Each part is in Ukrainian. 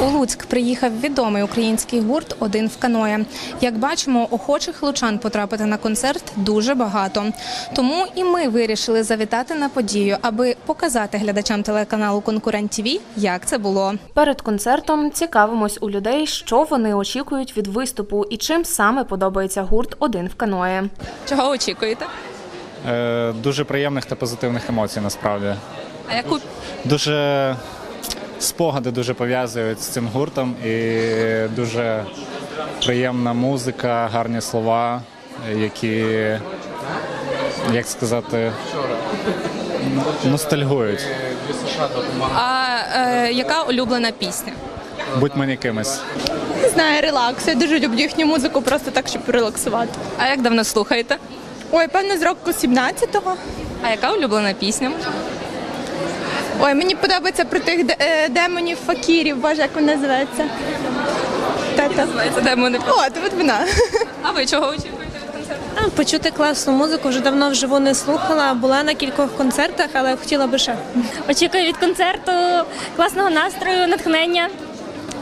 У Луцьк приїхав відомий український гурт Один в каное. Як бачимо, охочих лучан потрапити на концерт дуже багато. Тому і ми вирішили завітати на подію, аби показати глядачам телеканалу Конкурент ТВ, як це було. Перед концертом цікавимось у людей, що вони очікують від виступу і чим саме подобається гурт Один в каное. Чого очікуєте? Е, Дуже приємних та позитивних емоцій насправді. А яку Дуже спогади дуже пов'язують з цим гуртом і дуже приємна музика, гарні слова, які, як сказати, ностальгують. а е, яка улюблена пісня? Будь мені кимось. Не знаю, релакс. Я дуже люблю їхню музику, просто так, щоб релаксувати. А як давно слухаєте? Ой, певно, з року 17-го. А яка улюблена пісня? Ой, мені подобається про тих е, демонів факірів, боже, як вона називається. Та-та. Демони. От, от вона. А ви чого очікуєте від концерту? А, Почути класну музику вже давно вживу не слухала. Була на кількох концертах, але хотіла би ще. Очікую від концерту класного настрою, натхнення.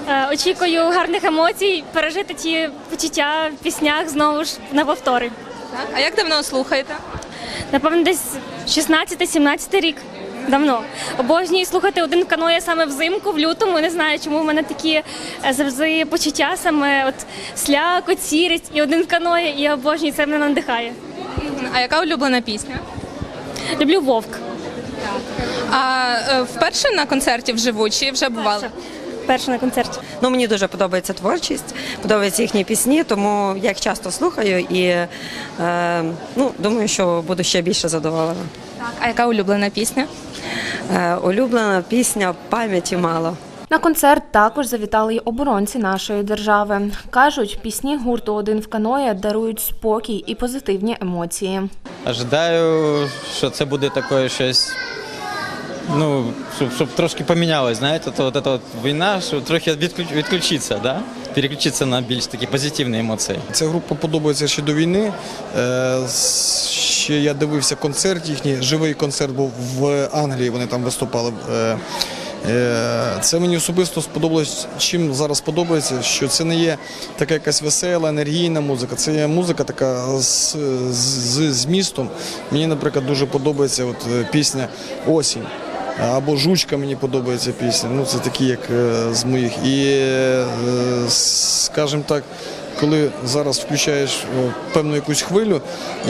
Е, Очікую гарних емоцій, пережити ті почуття в піснях знову ж на повтори. А як давно слухаєте? Напевно, десь 16-17 рік. Давно обожнюю слухати один каноє саме взимку, в лютому. Не знаю, чому в мене такі е, завжди почуття, саме от слякоть, сірість і один каноє, і я обожнюю, це мене надихає. А яка улюблена пісня? Люблю вовк. А е, вперше на концерті вживу чи вже бували? Перше на концерті. Ну, мені дуже подобається творчість, подобаються їхні пісні, тому я їх часто слухаю і е, ну, думаю, що буду ще більше задоволена. Так. А яка улюблена пісня? Е, улюблена пісня пам'яті мало. На концерт також завітали й оборонці нашої держави. Кажуть, пісні гурту Один в каное дарують спокій і позитивні емоції. Ожидаю, що це буде таке щось. Ну, щоб, щоб трошки помінялось, знаєте, то от, от війна, щоб трохи відключ, відключитися, да? Переключитися на більш такі позитивні емоції. Ця група подобається ще до війни. Е, Ще я дивився концерт їхній, живий концерт був в Англії, вони там виступали. Е, е, Це мені особисто сподобалось. Чим зараз подобається, що це не є така якась весела, енергійна музика. Це є музика така з, з змістом. Мені, наприклад, дуже подобається от пісня Осінь. Або жучка мені подобається пісня. Ну це такі, як е, з моїх. І, е, скажімо так, коли зараз включаєш е, певну якусь хвилю,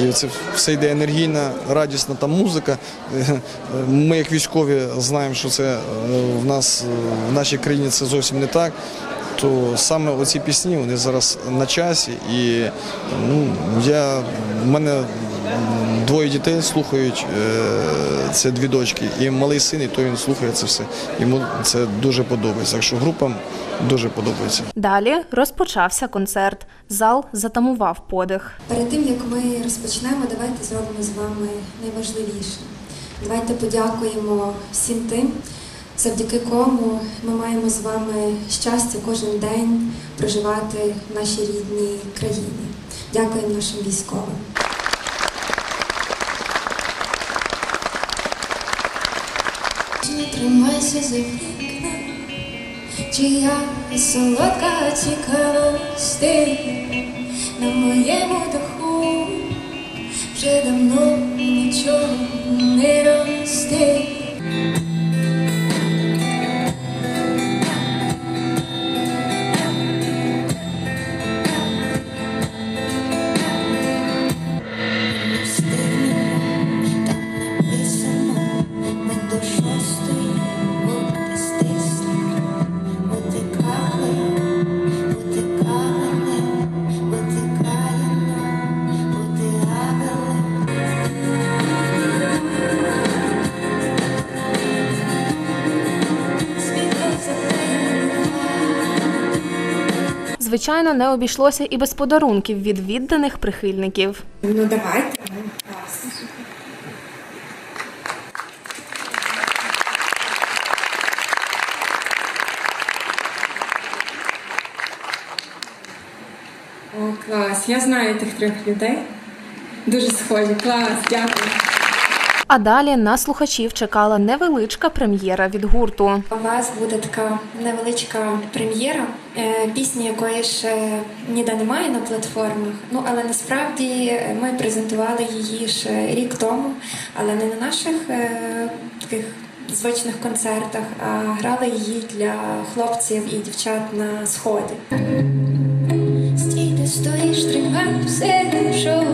і це все йде енергійна, радісна там музика. Ми, як військові, знаємо, що це в нас в нашій країні це зовсім не так. То саме оці пісні вони зараз на часі, і ну я в мене двоє дітей слухають. е, Це дві дочки, і малий син, і то він слухає це все. Йому це дуже подобається. Так що групам дуже подобається. Далі розпочався концерт. Зал затамував подих. Перед тим як ми розпочнемо, давайте зробимо з вами найважливіше. Давайте подякуємо всім тим, завдяки кому ми маємо з вами щастя кожен день проживати в нашій рідній країні. Дякуємо нашим військовим. Не тримайся за вікна, чия солодка цікавості на моєму духу вже давно нічого не росте. Звичайно, не обійшлося і без подарунків від відданих прихильників. Ну давайте. О, клас. Я знаю тих трьох людей. Дуже схожі. Клас, дякую. А далі на слухачів чекала невеличка прем'єра від гурту. У вас буде така невеличка прем'єра пісні, якої ще ніде немає на платформах. Ну але насправді е, ми презентували її ще рік тому, але не на наших е, таких звичних концертах, а грали її для хлопців і дівчат на сході. Стій, ти стоїш, тримай все, що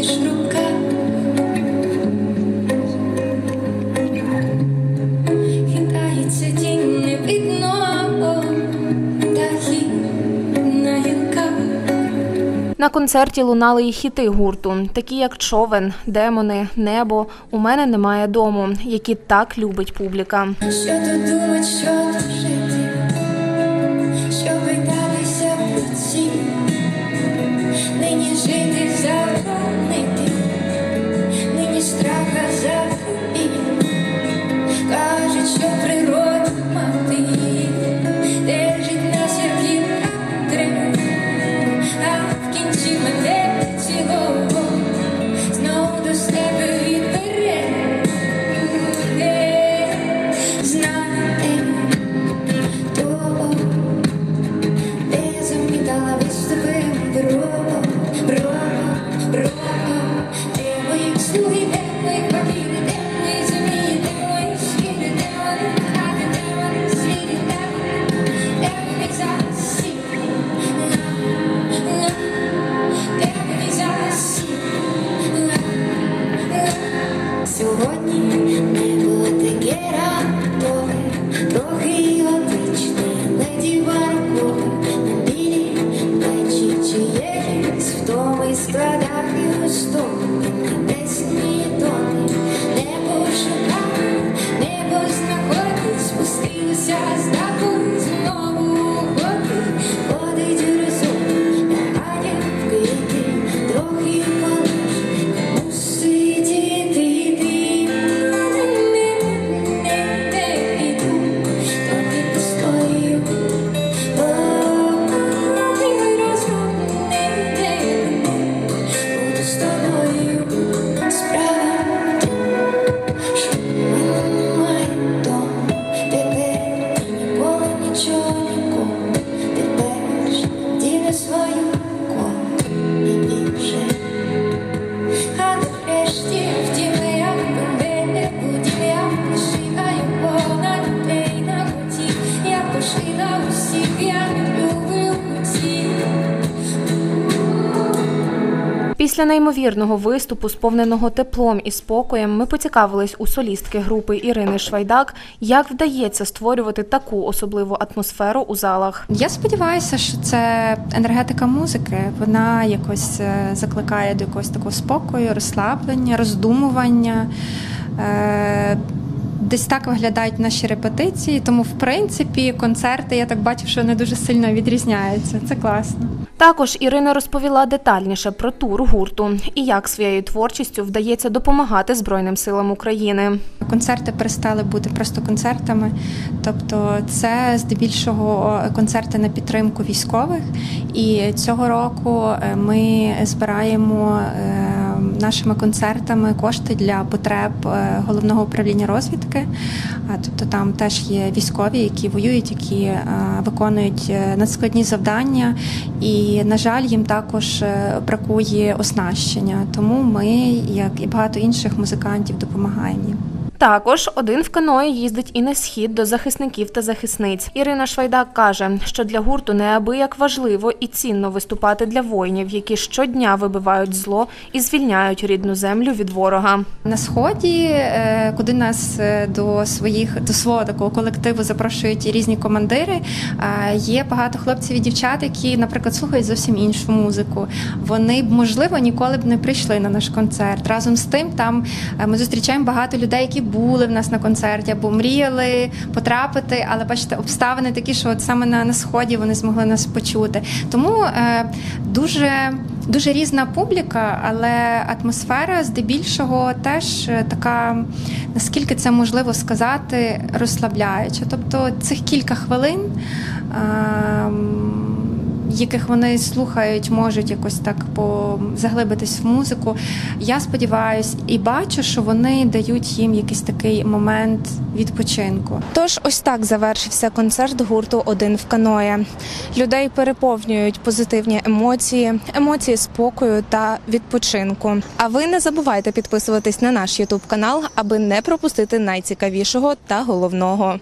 маєш в концерті лунали і хіти гурту, такі як Човен, Демони, Небо, У мене немає дому, які так любить публіка. Що тут думать, що тут Після неймовірного виступу, сповненого теплом і спокоєм, ми поцікавились у солістки групи Ірини Швайдак, як вдається створювати таку особливу атмосферу у залах. Я сподіваюся, що це енергетика музики. Вона якось е, закликає до якогось такого спокою, розслаблення, роздумування. Десь так виглядають наші репетиції, тому в принципі концерти я так бачу, що не дуже сильно відрізняються. Це класно. Також Ірина розповіла детальніше про тур гурту і як своєю творчістю вдається допомагати Збройним силам України. Концерти перестали бути просто концертами, тобто це здебільшого концерти на підтримку військових. І цього року е, ми збираємо е, нашими концертами кошти для потреб е, головного управління розвідки. Тобто там теж є військові, які воюють, які е, виконують е, надскладні завдання, і на жаль, їм також бракує оснащення. Тому ми, як і багато інших музикантів, допомагаємо їм. Також один в каної їздить і на схід до захисників та захисниць. Ірина Швайдак каже, що для гурту неабияк важливо і цінно виступати для воїнів, які щодня вибивають зло і звільняють рідну землю від ворога. На сході, е, куди нас е, до своїх до свого такого колективу запрошують різні командири. е, Є багато хлопців і дівчат, які, наприклад, слухають зовсім іншу музику. Вони б можливо ніколи б не прийшли на наш концерт. Разом з тим, там ми зустрічаємо багато людей, які були в нас на концерті або мріяли потрапити, але бачите, обставини такі, що от саме на, на сході вони змогли нас почути. Тому е, дуже. Дуже різна публіка, але атмосфера здебільшого теж е, така, наскільки це можливо сказати, розслабляюча. Тобто цих кілька хвилин ем, яких вони слухають, можуть якось так по заглибитись в музику. Я сподіваюся і бачу, що вони дають їм якийсь такий момент відпочинку. Тож ось так завершився концерт гурту Один в каное. Людей переповнюють позитивні емоції, емоції спокою та відпочинку. А ви не забувайте підписуватись на наш Ютуб канал, аби не пропустити найцікавішого та головного.